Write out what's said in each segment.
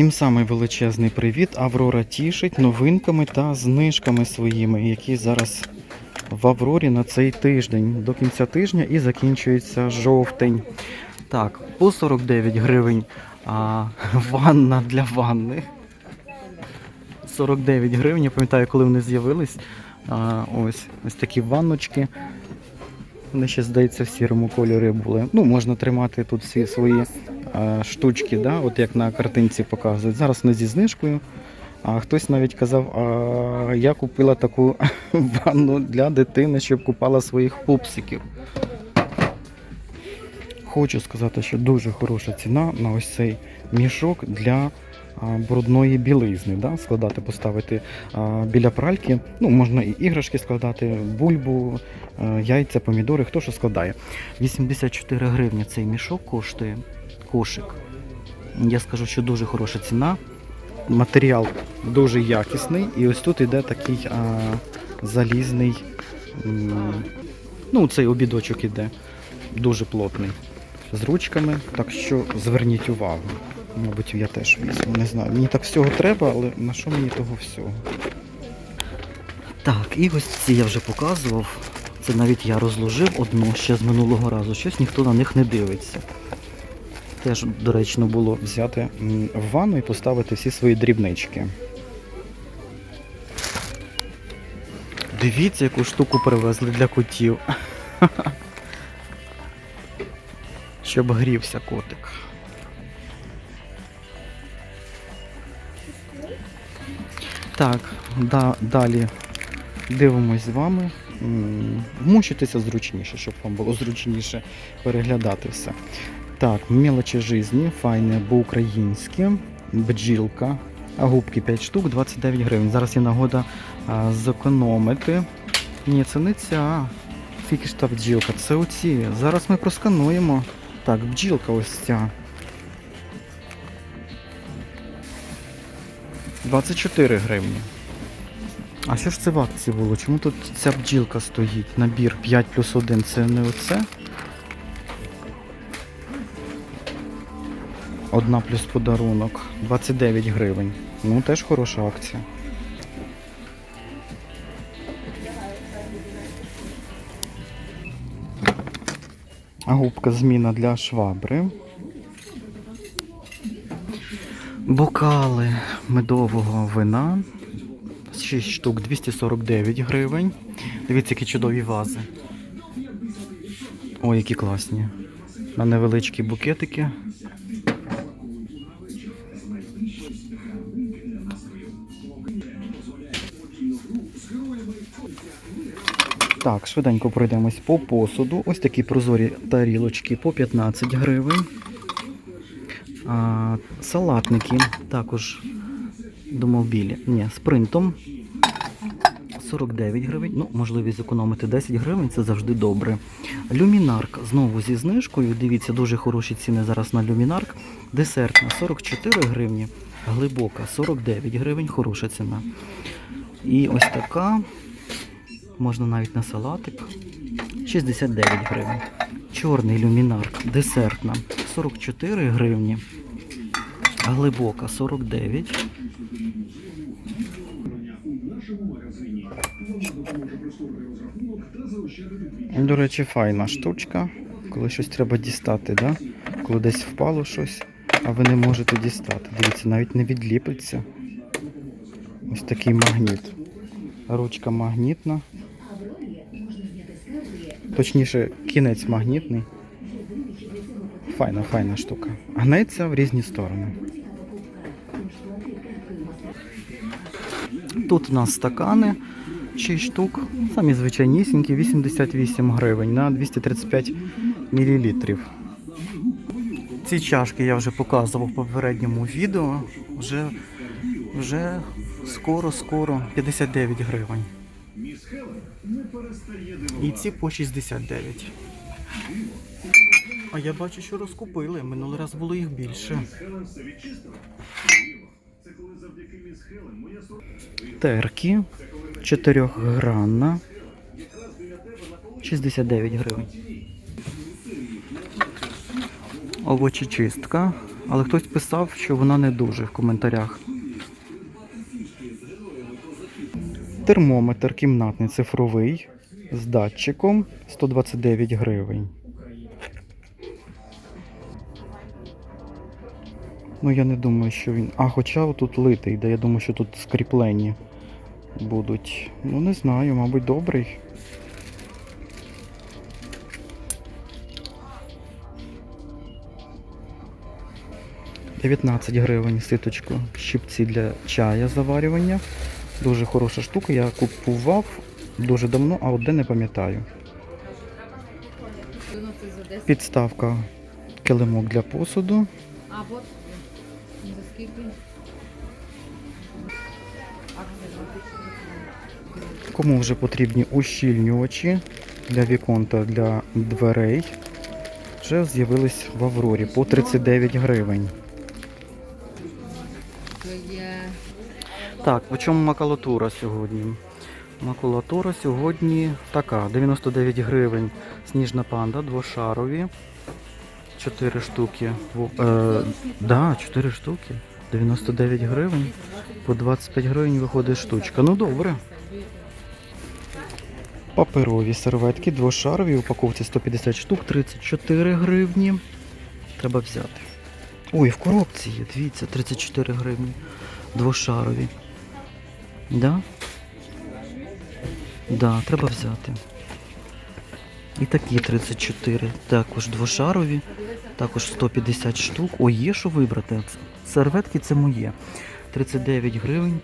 Всім самий величезний привіт. Аврора тішить новинками та знижками своїми, які зараз в Аврорі на цей тиждень. До кінця тижня і закінчується жовтень. Так, по 49 гривень а, ванна для ванни. 49 гривень, я пам'ятаю, коли вони з'явились. Ось, ось такі ванночки. Вони ще, здається, в сірому кольорі були. Ну, можна тримати тут всі свої штучки, да? от як на картинці показують. Зараз вони зі знижкою. А хтось навіть казав, а я купила таку ванну для дитини, щоб купала своїх пупсиків. Хочу сказати, що дуже хороша ціна на ось цей мішок для брудної білизни. Да? Складати, поставити біля пральки. Ну, можна і іграшки складати, бульбу, е, яйця, помідори, хто що складає. 84 гривні цей мішок коштує кошик. Я скажу, що дуже хороша ціна. Матеріал дуже якісний. І ось тут іде такий а, залізний. Ну, цей обідочок іде. Дуже плотний. З ручками, так що зверніть увагу. Мабуть, я теж візьму. Не знаю. Мені так всього треба, але на що мені того всього? Так, і ось ці я вже показував. Це навіть я розложив одну ще з минулого разу. Щось ніхто на них не дивиться. Теж доречно було взяти в ванну і поставити всі свої дрібнички. Дивіться, яку штуку привезли для котів. Щоб грівся котик. Так, да, далі дивимось з вами. М, Вмучитися зручніше, щоб вам було зручніше переглядати все. Так, мелочі жизни, файне по-українськи, бджілка, а губки 5 штук, 29 гривень. Зараз є нагода а, зекономити. Ні, це не ця. Тільки ж та бджілка, це оці. Зараз ми проскануємо. Так, бджілка ось ця. 24 гривні. А що ж це в акції було? Чому тут ця бджілка стоїть? Набір 5 плюс 1 це не оце? Одна плюс подарунок. 29 гривень. Ну, теж хороша акція. Губка зміна для швабри. Бокали медового вина. 6 штук 249 гривень. Дивіться, які чудові вази. Ой, які класні. На невеличкі букетики. Так, швиденько пройдемось по посуду. Ось такі прозорі тарілочки по 15 гривень. А, салатники також думав білі. Ні, з принтом 49 гривень. Ну, можливість зекономити 10 гривень, це завжди добре. Люмінарк знову зі знижкою. Дивіться, дуже хороші ціни зараз на люмінарк. Десертна 44 гривні, глибока 49 гривень, хороша ціна. І ось така, можна навіть на салатик. 69 гривень. Чорний люмінарк, десертна 44 гривні. Глибока 49. До речі, файна штучка. Коли щось треба дістати, да? коли десь впало щось, а ви не можете дістати. Дивіться, навіть не відліпиться. Ось такий магніт. Ручка магнітна. Точніше, кінець магнітний. Файна, файна штука. Гнеться в різні сторони. Тут у нас стакани 6 штук. Самі звичайнісінькі, 88 гривень на 235 мл. Ці чашки я вже показував в попередньому відео. Вже, вже скоро-скоро 59 гривень. І ці по 69. А я бачу, що розкупили. Минулий раз було їх більше. Терки. Чотирьохгранна. 69 гривень. Овочечистка. Але хтось писав, що вона не дуже в коментарях. Термометр кімнатний цифровий з датчиком 129 гривень. Ну я не думаю, що він. А, хоча тут литий, де я думаю, що тут скріплені будуть. Ну не знаю, мабуть, добрий. «19 гривень ситочку щипці для чая заварювання. Дуже хороша штука. Я купував дуже давно, а от де не пам'ятаю. Підставка килимок для посуду. А скільки? Кому вже потрібні ущільнювачі для вікон та для дверей, вже з'явились в Аврорі по 39 гривень. Так, по чому макулатура сьогодні? Макулатура сьогодні така: 99 гривень. Сніжна панда, двошарові. 4 штуки. Е, да, 4 штуки. 99 гривень. По 25 гривень виходить штучка. Ну добре. Паперові серветки, двошарові, в упаковці 150 штук, 34 гривні. Треба взяти. Ой, в коробці є, дивіться, 34 гривні. Двошарові. Да? Да, треба взяти. І такі 34. Також двошарові, також 150 штук. Ой, є що вибрати. Серветки це моє. 39 гривень,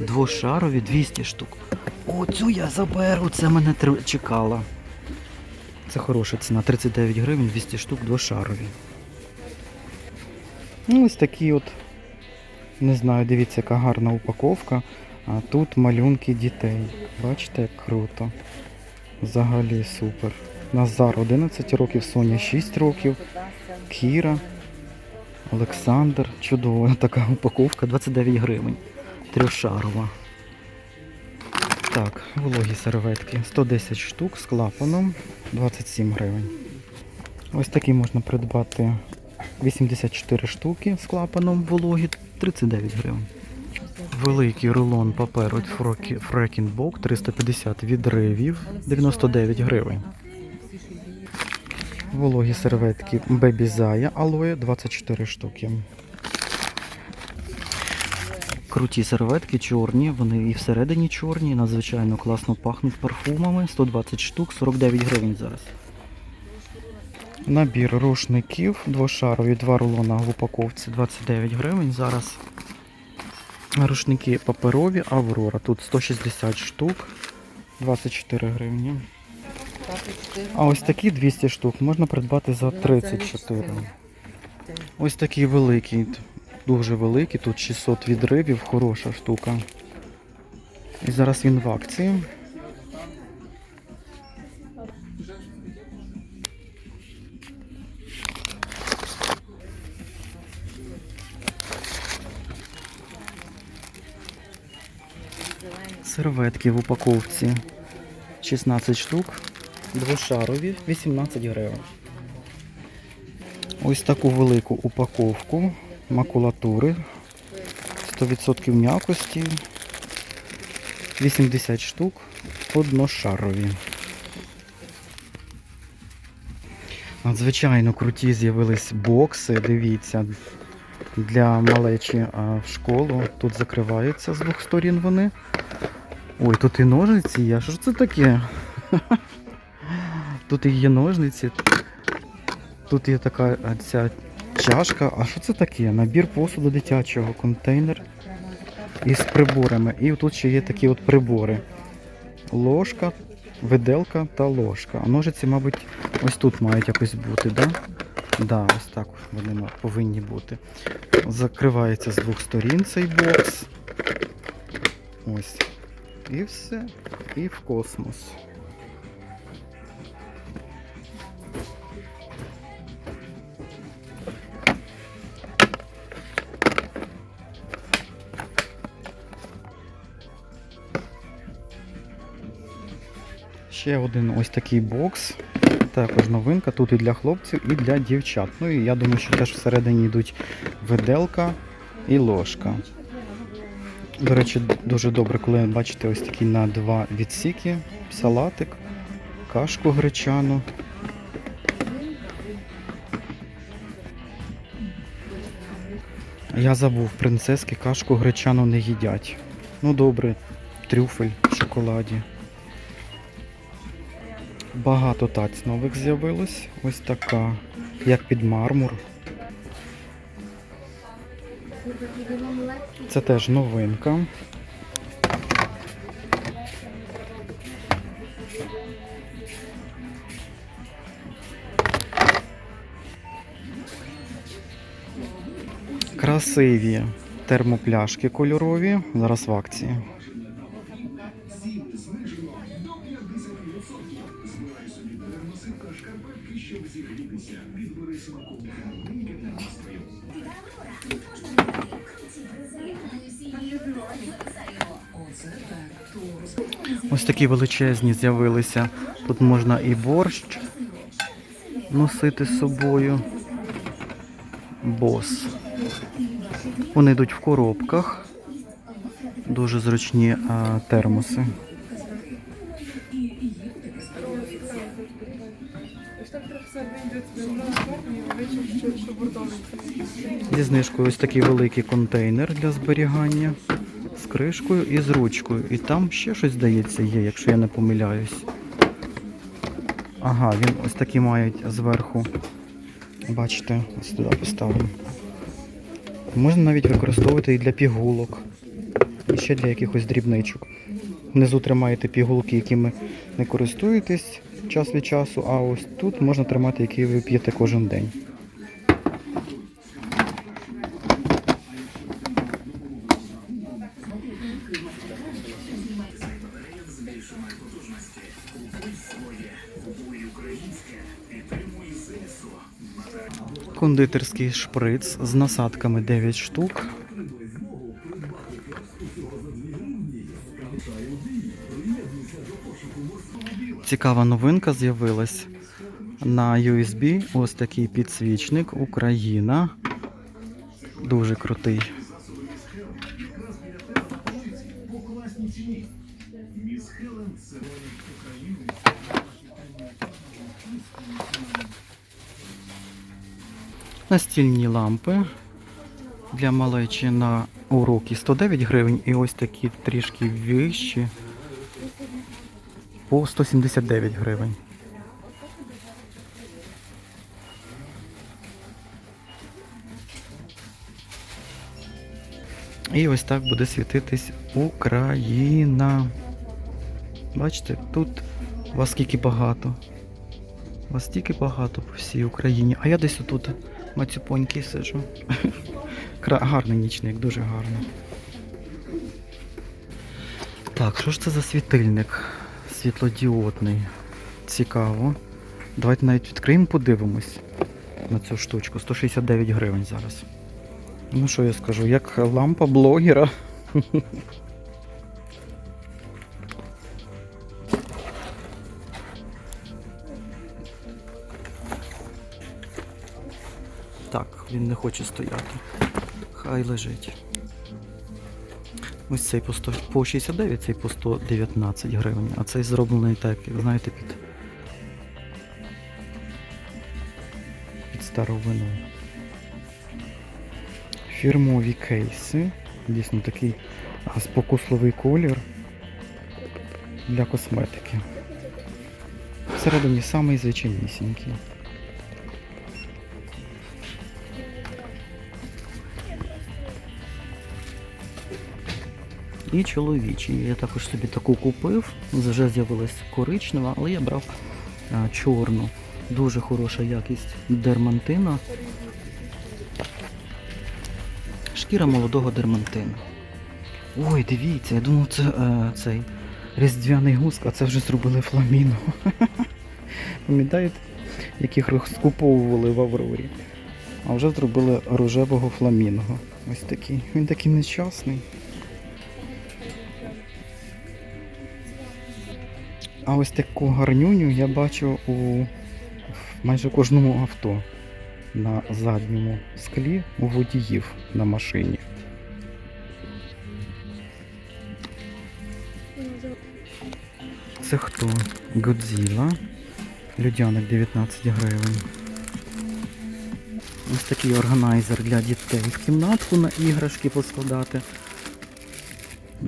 двошарові 200 штук. Оцю я заберу, це мене чекало. Це хороша ціна. 39 гривень, 200 штук, двошарові. Ну, ось такі от не знаю, дивіться, яка гарна упаковка. А тут малюнки дітей. Бачите, як круто. Взагалі супер. Назар 11 років, Соня 6 років, Кіра, Олександр. Чудова така упаковка, 29 гривень. Трьошарова. Так, вологі серветки. 110 штук з клапаном, 27 гривень. Ось такі можна придбати 84 штуки з клапаном вологі, 39 гривень. Великий рулон паперу Фрекінбок 350 відривів 99 гривень. Вологі серветки Zaya алоє 24 штуки. Круті серветки чорні, вони і всередині чорні, надзвичайно класно пахнуть парфумами. 120 штук, 49 гривень зараз. Набір рушників двошарові, два рулона в упаковці 29 гривень. Зараз рушники паперові Аврора. Тут 160 штук, 24 гривні. А ось такі 200 штук можна придбати за 34. Ось такий великий, дуже великий, тут 600 відривів, хороша штука. І зараз він в акції. Серветки в упаковці 16 штук, двошарові 18 гривень. Ось таку велику упаковку макулатури 100% м'якості 80 штук одношарові. Надзвичайно круті з'явились бокси, дивіться, для малечі в школу. Тут закриваються з двох сторін вони. Ой, тут і ножниці є. Що ж це таке? Тут і є ножниці. Тут є така ця чашка. А що це таке? Набір посуду дитячого, контейнер із приборами. І тут ще є такі от прибори. Ложка, виделка та ложка. А ножиці, мабуть, ось тут мають якось бути, да? Да, ось так вони повинні бути. Закривається з двох сторін цей бокс. Ось. І все. І в космос. Ще один ось такий бокс. також новинка. Тут і для хлопців, і для дівчат. Ну і я думаю, що теж всередині йдуть виделка і ложка. До речі, дуже добре, коли бачите ось такі на два відсіки, салатик, кашку гречану. Я забув, принцески кашку гречану не їдять. Ну добре, трюфель в шоколаді. Багато таць нових з'явилось. Ось така, як під мармур. Це теж новинка. Красиві термопляшки кольорові. Зараз в акції. Ось такі величезні з'явилися. Тут можна і борщ носити з собою. Бос. Вони йдуть в коробках. Дуже зручні а, термоси. Зі знижкою ось такий великий контейнер для зберігання кришкою і з ручкою. І там ще щось здається є, якщо я не помиляюсь. Ага, він ось такий мають зверху. Бачите, ось туди поставимо. Можна навіть використовувати і для пігулок. І ще для якихось дрібничок. Внизу тримаєте пігулки, якими не користуєтесь час від часу, а ось тут можна тримати, які ви п'єте кожен день. Кондитерський шприц з насадками 9 штук. Цікава новинка з'явилась на USB. Ось такий підсвічник Україна. Дуже крутий. Настільні лампи для малечі на уроки 109 гривень і ось такі трішки вищі по 179 гривень. І ось так буде світитись Україна. Бачите, тут вас скільки багато. Вас стільки багато по всій Україні. А я десь отут мацюпонький сиджу. Кра- Гарний нічник, дуже гарний. Так, що ж це за світильник? Світлодіодний. Цікаво. Давайте навіть відкриємо, подивимось на цю штучку. 169 гривень зараз. Ну що я скажу, як лампа блогера. Він не хоче стояти. Хай лежить. Ось цей по, 100, по 69, цей по 119 гривень, а цей зроблений так, знаєте, під, під старовину. Фірмові кейси. Дійсно такий спокусливий колір для косметики. Всередині самий звичайнісінький. І чоловічі. Я також собі таку купив. Вже з'явилась коричнева, але я брав а, чорну. Дуже хороша якість дермантина. Шкіра молодого дермантину. Ой, дивіться, я думав, це е, цей різдвяний гуск, а це вже зробили фламіно. Пам'ятаєте, яких скуповували в Аврорі? А вже зробили рожевого фламінго. Ось такий. Він такий нещасний. А ось таку гарнюню я бачу у майже кожному авто на задньому склі у водіїв на машині. Це хто? Годзіла. Людяник 19 гривень. Ось такий органайзер для дітей в кімнатку на іграшки поскладати.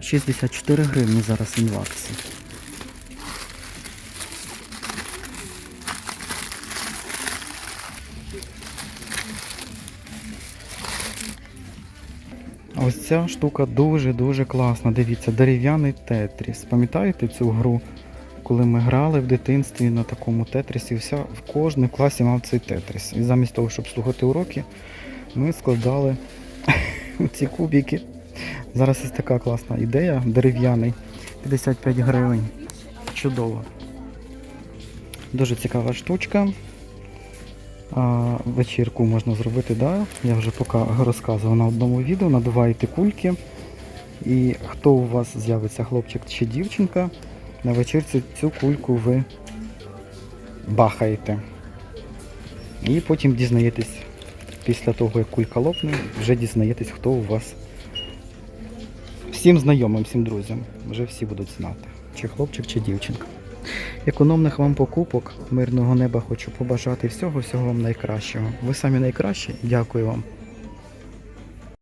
64 гривні зараз він. Ось ця штука дуже-дуже класна. Дивіться, дерев'яний тетріс. Пам'ятаєте цю гру, коли ми грали в дитинстві на такому тетрісі? Вся, в кожному класі мав цей тетріс. І замість того, щоб слухати уроки, ми складали ці кубики. Зараз ось така класна ідея, дерев'яний. 55 гривень. Чудово. Дуже цікава штучка. Вечірку можна зробити, да? я вже поки розказував на одному відео, надуваєте кульки. І хто у вас з'явиться, хлопчик чи дівчинка, на вечірці цю кульку ви бахаєте. І потім дізнаєтесь, після того, як кулька лопне, вже дізнаєтесь, хто у вас. Всім знайомим, всім друзям. Вже всі будуть знати, чи хлопчик, чи дівчинка. Економних вам покупок, мирного неба хочу побажати всього, всього вам найкращого. Ви самі найкращі. Дякую вам.